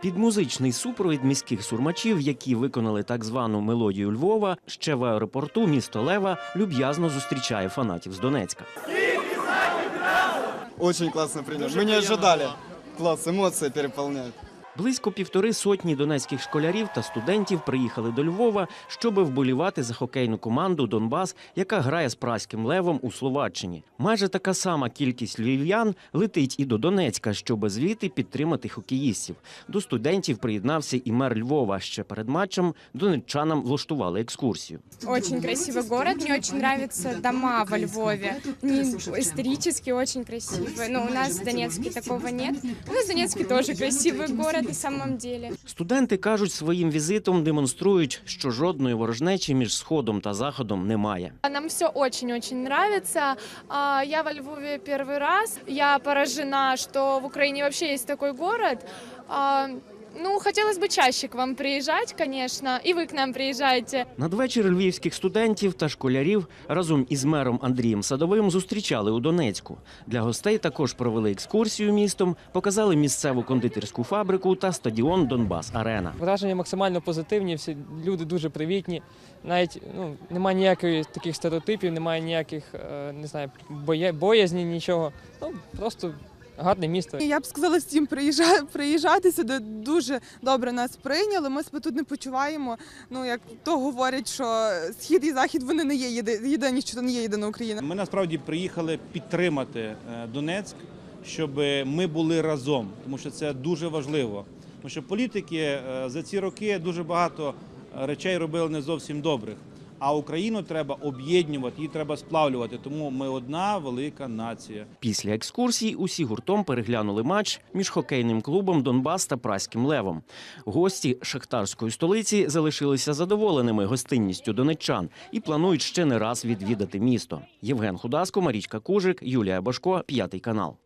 Під музичний супровід міських сурмачів, які виконали так звану мелодію Львова, ще в аеропорту місто Лева люб'язно зустрічає фанатів з Донецька. Очень классно принял. Мы не ожидали. Класс, эмоции переполняют. Близько півтори сотні донецьких школярів та студентів приїхали до Львова, щоб вболівати за хокейну команду Донбас, яка грає з праським левом у Словаччині. Майже така сама кількість львів'ян летить і до Донецька, щоб звідти підтримати хокеїстів. До студентів приєднався і мер Львова. Ще перед матчем донеччанам влаштували екскурсію. Очень красивый город. Мне очень нравятся дома во Львове. Они исторически очень красивые. Но у нас в Донецке такого нет. У нас в Донецке тоже красивый город на самом деле. Студенти кажуть, своїм візитом демонструють, що жодної ворожнечі між сходом та заходом немає. Нам все очень-очень нравится. Я во Львові перший раз. Я поражена, що в Україні вообще є такий город. Ну, хотелось бы чаще к вам приезжать, конечно, и вы к нам приезжайте. Надвечір львівських студентів та школярів разом із мером Андрієм Садовим зустрічали у Донецьку. Для гостей також провели екскурсію містом, показали місцеву кондитерську фабрику та стадіон Донбас Арена. Враження максимально позитивні, всі люди дуже привітні. Навіть ну, немає ніяких таких стереотипів, немає ніяких е, не знаю, боя, боязні, нічого. Ну, просто гарне місто. Я б сказала всім приїжджати, приїжджати сюди. Дуже добре нас прийняли. Ми себе тут не почуваємо. Ну як то говорять, що схід і захід вони не є єдині, що не є єдина Україна. Ми насправді приїхали підтримати е, Донецьк, щоб ми були разом, тому що це дуже важливо. Тому що політики е, за ці роки дуже багато е, речей робили не зовсім добрих. А Україну треба об'єднувати, її треба сплавлювати. Тому ми одна велика нація. Після екскурсій усі гуртом переглянули матч між хокейним клубом Донбас та Праським Левом. Гості шахтарської столиці залишилися задоволеними гостинністю донеччан і планують ще не раз відвідати місто. Євген Худаско, Марічка Кужик, Юлія Башко, п'ятий канал.